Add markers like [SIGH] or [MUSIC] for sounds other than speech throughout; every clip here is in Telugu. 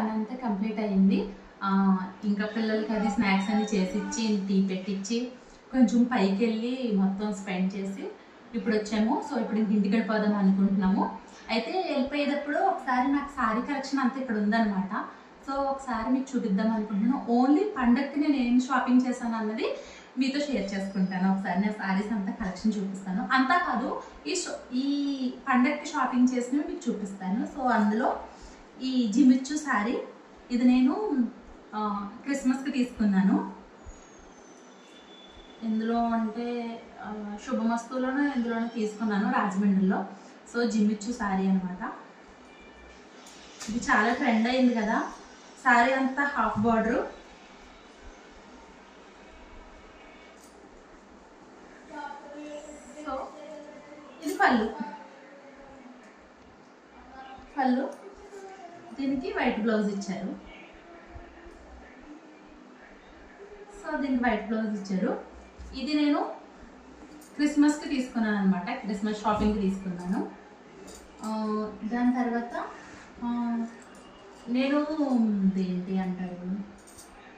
పని అంతా కంప్లీట్ అయింది ఇంకా పిల్లలకి అది స్నాక్స్ అన్ని చేసిచ్చి టీ పెట్టించి కొంచెం పైకి వెళ్ళి మొత్తం స్పెండ్ చేసి ఇప్పుడు వచ్చాము. సో ఇప్పుడు ఇంక ఇంటికి వెళ్ళిపోదాం అనుకుంటున్నాము. అయితే వెళ్ళిపోయేటప్పుడు ఒకసారి నాకు సారీ కలెక్షన్ అంతా ఇక్కడ ఉందన్నమాట. సో ఒకసారి మీకు చూపిద్దాం అనుకుంటున్నాను. ఓన్లీ పండగకి నేను ఏం షాపింగ్ చేశాను అన్నది మీతో షేర్ చేసుకుంటాను. ఒకసారి నేను శారీస్ అంతా కలెక్షన్ చూపిస్తాను. అంతా కాదు ఈ ఈ పండగకి షాపింగ్ చేసినవి మీకు చూపిస్తాను. సో అందులో ఈ జిమిచ్చు శారీ ఇది నేను క్రిస్మస్కి తీసుకున్నాను. ఇందులో అంటే ఆ, ఇందులోనే తీసుకున్నాను రాజమండ్రిలో. సో జిమిచ్చు శారీ అనమాట ఇది చాలా ట్రెండ్ అయింది కదా. శారీ అంతా హాఫ్ బార్డరు. సో ఇది పళ్ళు. పళ్ళు. దీనికి వైట్ బ్లౌజ్ ఇచ్చారు. సో దీనికి వైట్ బ్లౌజ్ ఇచ్చారు. ఇది నేను క్రిస్మస్కి తీసుకున్నాను అనమాట క్రిస్మస్ షాపింగ్కి తీసుకున్నాను. దాని తర్వాత నేను ఏంటి అంటారు?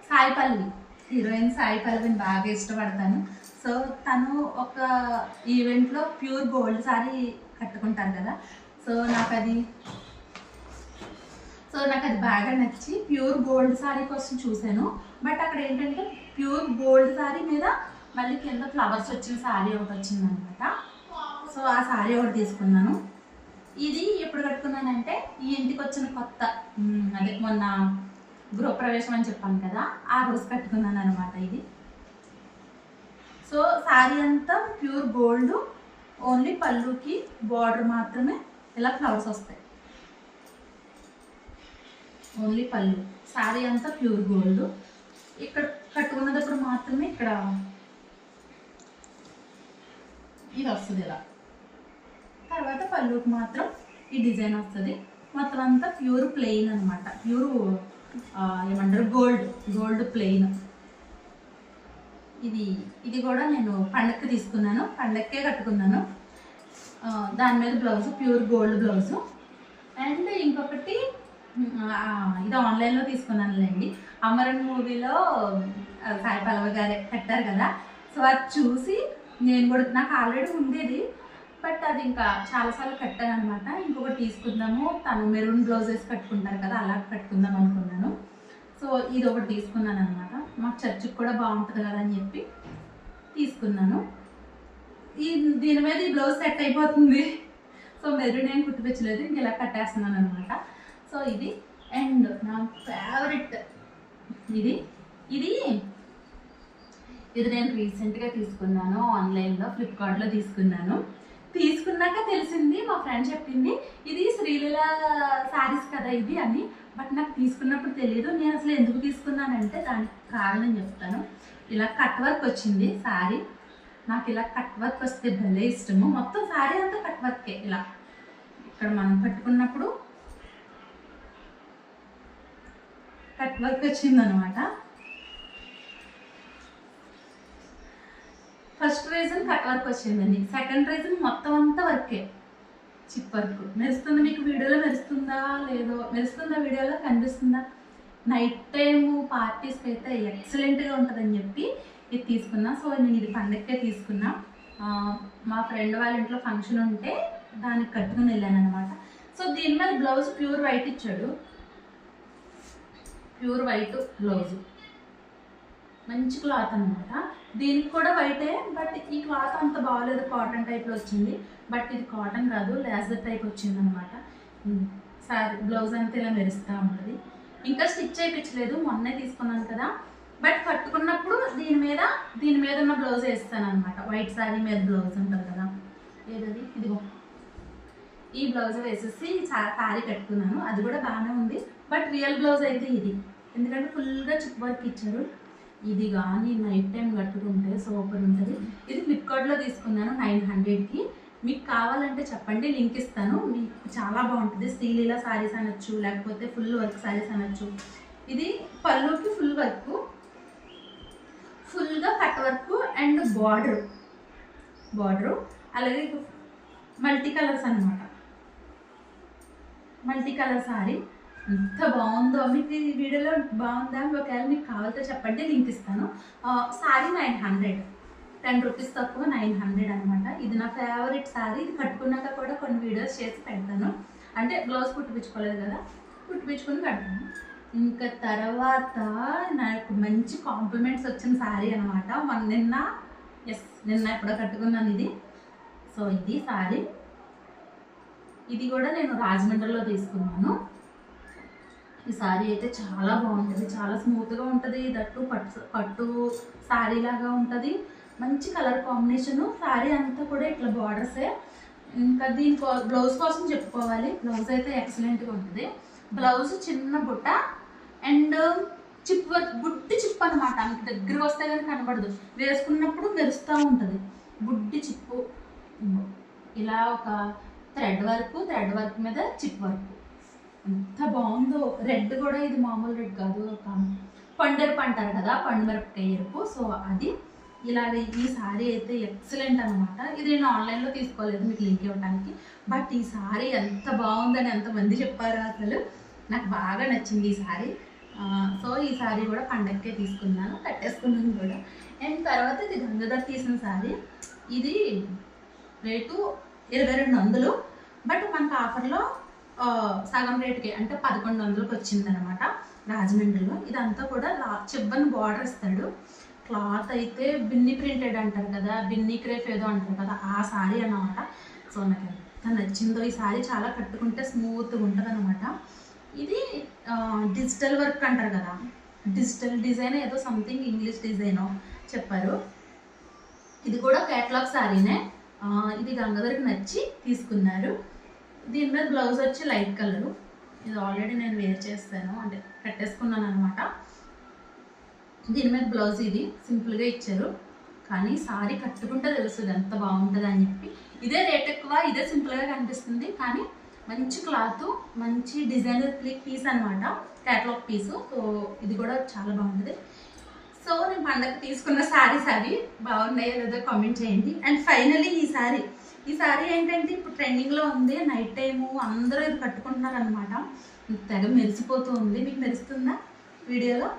సాయి పల్లవి. హీరోయిన్ సాయి పల్లవిని బాగా ఇష్టపడతాను. సో తను ఒక ఈవెంట్లో ప్యూర్ గోల్డ్ సారీ కట్టుకుంటారు కదా. సో నాకు అది సో నాకు అది బాగా నచ్చి ప్యూర్ గోల్డ్ శారీ కోసం చూశాను. బట్ అక్కడ ఏంటంటే ప్యూర్ గోల్డ్ శారీ మీద మళ్ళీ కింద ఫ్లవర్స్ వచ్చిన శారీ ఒకటి వచ్చింది అనమాట సో ఆ శారీ ఒకటి తీసుకున్నాను. ఇది ఎప్పుడు కట్టుకున్నానంటే ఈ ఇంటికి వచ్చిన కొత్త అదే మొన్న గృహప్రవేశం అని చెప్పాను కదా ఆ రోజు కట్టుకున్నాను అనమాట ఇది. సో శారీ అంతా ప్యూర్ గోల్డ్ ఓన్లీ పళ్ళుకి బార్డర్ మాత్రమే ఇలా ఫ్లవర్స్ వస్తాయి. ఓన్లీ పళ్ళు. శారీ అంతా ప్యూర్ గోల్డ్. ఇక్కడ కట్టుకున్నప్పుడు మాత్రమే ఇక్కడ ఇది వస్తుంది ఇలా. తర్వాత పళ్ళుకి మాత్రం ఈ డిజైన్ వస్తుంది. మొత్తం అంతా ప్యూర్ ప్లెయిన్ అనమాట ప్యూర్ ఏమంటారు? గోల్డ్. Gold plain. ఇది ఇది కూడా నేను పండక్కి తీసుకున్నాను. పండక్కే కట్టుకున్నాను. దాని మీద blouse pure gold blouse. And ఇంకొకటి ఇది ఆన్లైన్లో తీసుకున్నానులేండి. అమరన్ మూవీలో సాయి పల్లవ గారే కట్టారు కదా. సో అది చూసి నేను కూడా నాకు ఆల్రెడీ ఉండేది. బట్ అది ఇంకా చాలాసార్లు కట్టాను అనమాట ఇంకొకటి తీసుకుందాము. తను మెరూన్ బ్లౌజెస్ కట్టుకుంటారు కదా అలా కట్టుకుందాం అనుకున్నాను. సో ఇది ఒకటి తీసుకున్నాను అనమాట మాకు చర్చికి కూడా బాగుంటుంది కదా అని చెప్పి తీసుకున్నాను. ఈ దీని మీద ఈ బ్లౌజ్ సెట్ అయిపోతుంది. సో మెరూన్ ఏం గుర్తుపెచ్చలేదు ఇంక ఇలా కట్టేస్తున్నాను అనమాట సో ఇది అండ్ నా ఫేవరెట్ ఇది ఇది ఇది నేను రీసెంట్గా తీసుకున్నాను. ఆన్లైన్లో ఫ్లిప్కార్ట్లో తీసుకున్నాను. తీసుకున్నాక తెలిసింది మా ఫ్రెండ్ చెప్పింది ఇది శ్రీలీల శారీస్ కదా ఇది అని. బట్ నాకు తీసుకున్నప్పుడు తెలియదు నేను అసలు ఎందుకు తీసుకున్నానంటే దానికి కారణం చెప్తాను. ఇలా కట్ వర్క్ వచ్చింది శారీ నాకు ఇలా కట్ వర్క్ వస్తే భలే ఇష్టము. మొత్తం శారీ అంతా కట్ వర్కే ఇలా ఇక్కడ మనం పట్టుకున్నప్పుడు కట్ వర్క్ వచ్చిందనమాట. ఫస్ట్ రీజన్ కట్ వర్క్ వచ్చిందండి. సెకండ్ రీజన్ మొత్తం అంతా వర్కే. Chip work. మెరుస్తుంది మీకు వీడియోలో మెరుస్తుందా? లేదో? మెరుస్తుందా వీడియోలో? కనిపిస్తుందా? నైట్ టైము పార్టీస్కి అయితే ఎక్సలెంట్గా ఉంటుందని చెప్పి ఇది తీసుకున్నా. సో నేను ఇది పండగకే తీసుకున్నా. మా ఫ్రెండ్ వాళ్ళ ఇంట్లో ఫంక్షన్ ఉంటే దానికి కట్టుకుని వెళ్ళాను అనమాట సో దీని మీద బ్లౌజ్ ప్యూర్ వైట్ ఇచ్చాడు. Pure white blouse. మంచి క్లాత్ అనమాట దీనికి కూడా వైటే బట్ ఈ క్లాత్ అంత బాగాలేదు కాటన్ టైప్లో వచ్చింది. బట్ ఇది కాటన్ కాదు లేజర్ టైప్ వచ్చింది అనమాట సారీ బ్లౌజ్ అంతా ఇలా మెరుస్తూ ఉంటుంది ఇంకా స్టిచ్ చేయించలేదు మొన్నే తీసుకున్నాను కదా. బట్ కట్టుకున్నప్పుడు దీని మీద దీని మీద ఉన్న బ్లౌజ్ వేస్తాను అనమాట వైట్ శారీ మీద బ్లౌజ్ ఉంటుంది కదా. ఏదది? ఇదిగో. ఈ బ్లౌజ్ వేసేసి శారీ కట్టుకున్నాను. అది కూడా బాగానే ఉంది. బట్ రియల్ బ్లౌజ్ అయితే ఇది. ఎందుకంటే ఫుల్గా చిక్ వర్క్ ఇచ్చారు. ఇది కానీ నైట్ టైం కట్టుకుంటే సూపర్ ఉంటుంది. ఇది ఫ్లిప్కార్ట్లో తీసుకున్నాను నైన్ హండ్రెడ్కి మీకు కావాలంటే చెప్పండి లింక్ ఇస్తాను. మీకు చాలా బాగుంటుంది. శ్రీలీల శారీస్ అనొచ్చు లేకపోతే ఫుల్ వర్క్ శారీస్ అనొచ్చు. ఇది పళ్ళుకి ఫుల్ వర్క్ ఫుల్గా cut work and border border అలాగే మల్టీ కలర్స్ అన్నమాట. మల్టీ కలర్ సారీ ఎంత బాగుందో. మీకు ఈ వీడియోలో బాగుందా? ఒకవేళ మీకు కావాలితే చెప్పండి లింక్ ఇస్తాను sari nine hundred. Ten rupees తక్కువ నైన్ హండ్రెడ్ అనమాట ఇది నా ఫేవరెట్ సారీ. ఇది కట్టుకున్నాక కూడా కొన్ని వీడియోస్ చేసి పెడతాను. అంటే బ్లౌజ్ కుట్టిపించుకోలేదు కదా? కుట్టిపించుకుని పెడతాను ఇంకా తర్వాత నాకు మంచి కాంప్లిమెంట్స్ వచ్చిన సారీ అనమాట మన నిన్న ఎస్ నిన్న ఎప్పుడో కట్టుకున్నాను ఇది. సో ఇది సారీ. ఇది కూడా నేను రాజమండ్రిలో తీసుకున్నాను. ఈ సారీ అయితే చాలా బాగుంటుంది. చాలా స్మూత్గా ఉంటుంది. దట్టు పట్టు పట్టు శారీ లాగా ఉంటుంది. మంచి కలర్ కాంబినేషను శారీ అంతా కూడా ఇట్లా బార్డర్సే ఇంకా దీని బ్లౌజ్ కోసం చెప్పుకోవాలి. బ్లౌజ్ అయితే ఎక్సలెంట్గా ఉంటుంది. బ్లౌజ్ చిన్న బుట్ట అండ్ చిప్ వర్క్ బుడ్డి చిప్ అనమాట మీకు దగ్గర వస్తే కానీ కనబడదు. వేసుకున్నప్పుడు మెరుస్తూ ఉంటుంది. బుడ్డి చిప్పు. ఇలా ఒక థ్రెడ్ వర్క్ థ్రెడ్ వర్క్ మీద చిప్ వర్క్ ఎంత బాగుందో. రెడ్ కూడా ఇది మామూలు రెడ్ కాదు. ఒక పండెరుపు అంటారు కదా పండు మిరపకాయ ఎరుపు. సో అది ఇలాగ ఈ సారీ అయితే ఎక్సలెంట్ అనమాట ఇది నేను ఆన్లైన్లో తీసుకోలేదు మీకు లింక్ ఇవ్వడానికి బట్ ఈ సారీ ఎంత బాగుందని ఎంతమంది చెప్పారు అసలు. నాకు బాగా నచ్చింది ఈ సారీ. సో ఈ సారీ కూడా పండగకే తీసుకున్నాను కట్టేసుకున్నాను కూడా. అండ్ తర్వాత ఇది గంగాధర్ తీసిన సారీ. ఇది రేటు ఇరవై రెండు వందలు. బట్ మనకు ఆఫర్లో సగం రేటుకి అంటే పదకొండు వందలకి వచ్చింది అనమాట రాజమండ్రిలో. ఇదంతా కూడా లా చిబ్బని బార్డర్ ఇస్తాడు. క్లాత్ అయితే బిన్ని ప్రింటెడ్ అంటారు కదా బిన్ని క్రేఫ్ ఏదో అంటారు కదా ఆ సారీ అన్నమాట. సో నాకు ఎంత నచ్చిందో ఈ సారీ చాలా కట్టుకుంటే స్మూత్గా ఉంటుంది అనమాట ఇది డిజిటల్ వర్క్ అంటారు కదా. డిజిటల్ డిజైన్ ఏదో సంథింగ్ ఇంగ్లీష్ డిజైన్ చెప్పారు. ఇది కూడా కేటలాగ్ శారీనే ఇది గంగాధర్కి నచ్చి తీసుకున్నారు. దీని మీద బ్లౌజ్ వచ్చి లైట్ కలరు. ఇది ఆల్రెడీ నేను వేర్ చేస్తాను. అంటే కట్టేసుకున్నాను అనమాట దీని మీద బ్లౌజ్ ఇది సింపుల్గా ఇచ్చారు. కానీ సారీ కట్టుకుంటే తెలుస్తుంది ఎంత బాగుంటుంది అని చెప్పి. ఇదే రేట్ ఎక్కువ ఇదే సింపుల్గా కనిపిస్తుంది. కానీ మంచి క్లాత్ మంచి డిజైనర్ క్లిక్ పీస్ అనమాట క్యాటలాగ్ పీసు సో ఇది కూడా చాలా బాగుంటుంది. సో నేను పండగ తీసుకున్న శారీస్ అవి బాగున్నాయో లేదో కామెంట్ చేయండి. అండ్ ఫైనలీ ఈ శారీ ఈ శారీ ఏంటంటే ఇప్పుడు ట్రెండింగ్లో ఉంది. నైట్ టైము అందరూ ఇది కట్టుకుంటున్నారు అనమాట తెగ మెరిసిపోతూ ఉంది. మీకు మెరుస్తుందా వీడియోలో?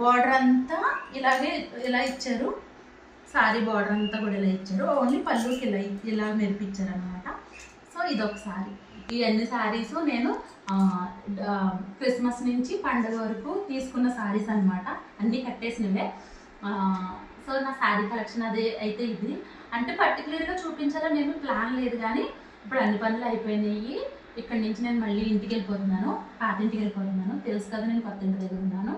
బార్డర్ అంతా ఇలాగే ఇలా ఇచ్చారు. సారీ బార్డర్ అంతా కూడా ఇలా ఇచ్చారు. ఓన్లీ పళ్ళుకి ఇలా ఇలా మెరిపించారు అనమాట సో ఇదొక సారీ. ఈ అన్ని సారీస్ నేను క్రిస్మస్ నుంచి పండుగ వరకు తీసుకున్న సారీస్ అన్నమాట. అన్నీ కట్టేసినవే. సో నా శారీ కలెక్షన్ అదే అయితే ఇది. అంటే పర్టికులర్గా చూపించాలని నేను ప్లాన్ లేదు కానీ ఇప్పుడు అన్ని పనులు అయిపోయినాయి. ఇక్కడ నుంచి నేను మళ్ళీ ఇంటికి వెళ్ళిపోతున్నాను. పాత ఇంటికి వెళ్ళిపోతున్నాను. తెలుసు కదా నేను కొత్త ఇంటి దగ్గర ఉన్నాను.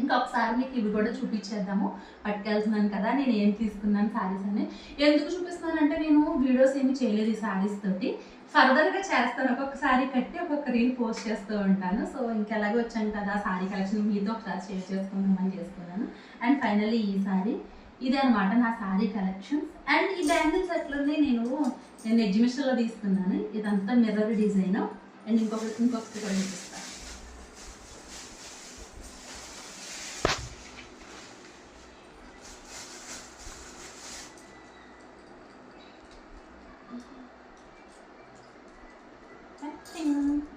ఇంకొకసారి మీకు ఇవి కూడా చూపించేద్దాము. పట్టుకెళ్తున్నాను కదా నేను ఏం తీసుకున్నాను శారీస్ అని. ఎందుకు చూపిస్తున్నానంటే నేను వీడియోస్ ఏమి చేయలేదు ఈ శారీస్ తోటి. ఫర్దర్గా చేస్తాను. ఒక్కొక్క శారీ కట్టి ఒక్కొక్క రీల్ పోస్ట్ చేస్తూ ఉంటాను. సో ఇంకెలాగే వచ్చాను కదా శారీ కలెక్షన్ మీతో ఒకసారి షేర్ చేసుకుందామని చేస్తున్నాను. అండ్ ఫైనల్లీ ఈ శారీ ఇదే అనమాట నా శారీ కలెక్షన్స్ అండ్ ఈ బ్యాంగిల్స్ ఎట్లుంది నేను నేను ఎగ్జిబిషన్లో తీసుకున్నాను. ఇదంతా మిర్రర్ డిజైన్ అండ్ ఇంకొకటి ఇంకొకటి కూడా చూపిస్తాను.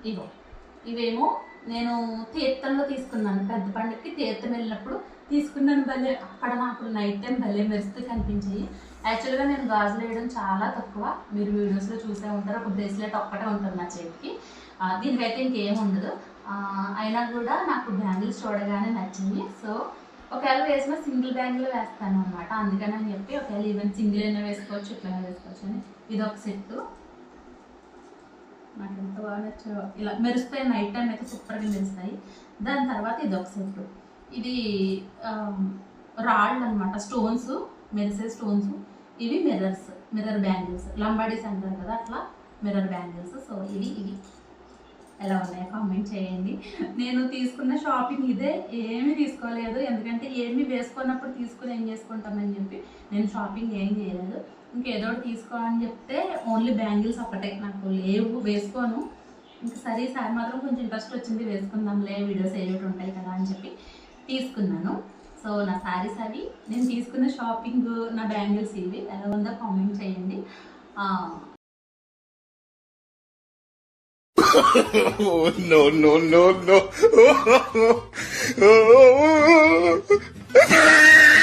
ఇగో ఇవేమో నేను తీర్థంలో తీసుకున్నాను. పెద్ద పండుగకి తీర్థం వెళ్ళినప్పుడు తీసుకున్నాను భలే. అక్కడ నాకు నైట్ టైం భలే మెరుస్తూ కనిపించాయి. యాక్చువల్గా నేను గాజులు వేయడం చాలా తక్కువ. మీరు వీడియోస్లో చూసే ఉంటారు. ఒక బ్రేస్లెట్ ఒక్కటే ఉంటుంది నా చేతికి. దీనికైతే ఇంకేం ఉండదు. అయినా కూడా నాకు బ్యాంగిల్స్ చూడగానే నచ్చింది. సో ఒకవేళ వేసిన సింగిల్ బ్యాంగిల్ వేస్తాను అనమాట అందుకని అని చెప్పి ఒకవేళ ఈవెన్ సింగిల్ అయినా వేసుకోవచ్చు ఇట్లా వేసుకోవచ్చు అని. ఇది ఒక సెట్టు. నాకు ఎంత బాగా నచ్చో ఇలా మెరుస్తాయి నైట్ టైం అయితే సూపర్గా మెరుస్తాయి. దాని తర్వాత ఇది ఒక సెట్ ఇది రాళ్ళు అనమాట స్టోన్స్ మెరిసే స్టోన్స్ ఇవి మిర్రర్స్ మిర్రర్ బ్యాంగిల్స్ లంబాడీస్ అంటారు కదా అట్లా మిర్రర్ బ్యాంగిల్స్ సో ఇవి ఇవి. ఎలా ఉన్నాయో కామెంట్ చేయండి. నేను తీసుకున్న షాపింగ్ ఇదే. ఏమీ తీసుకోలేదు. ఎందుకంటే ఏమి వేసుకున్నప్పుడు తీసుకుని ఏం చేసుకుంటామని చెప్పి నేను షాపింగ్ ఏం చేయలేదు. ఇంకేదో ఒకటి తీసుకో అని చెప్తే ఓన్లీ బ్యాంగిల్స్ ఒకటే నాకు లేవు వేసుకోను. ఇంకా సరే ఈసారి మాత్రం కొంచెం ఇంట్రెస్ట్ వచ్చింది వేసుకుందాంలే వీడియోస్ ఏవి ఉంటాయి కదా అని చెప్పి తీసుకున్నాను. సో నా శారీస్ అవి నేను తీసుకున్న షాపింగ్ నా బ్యాంగిల్స్ ఇవి ఎలా ఉందో కామెంట్ చేయండి. ఆ, [LAUGHS] no, no, no, no. [LAUGHS] [LAUGHS]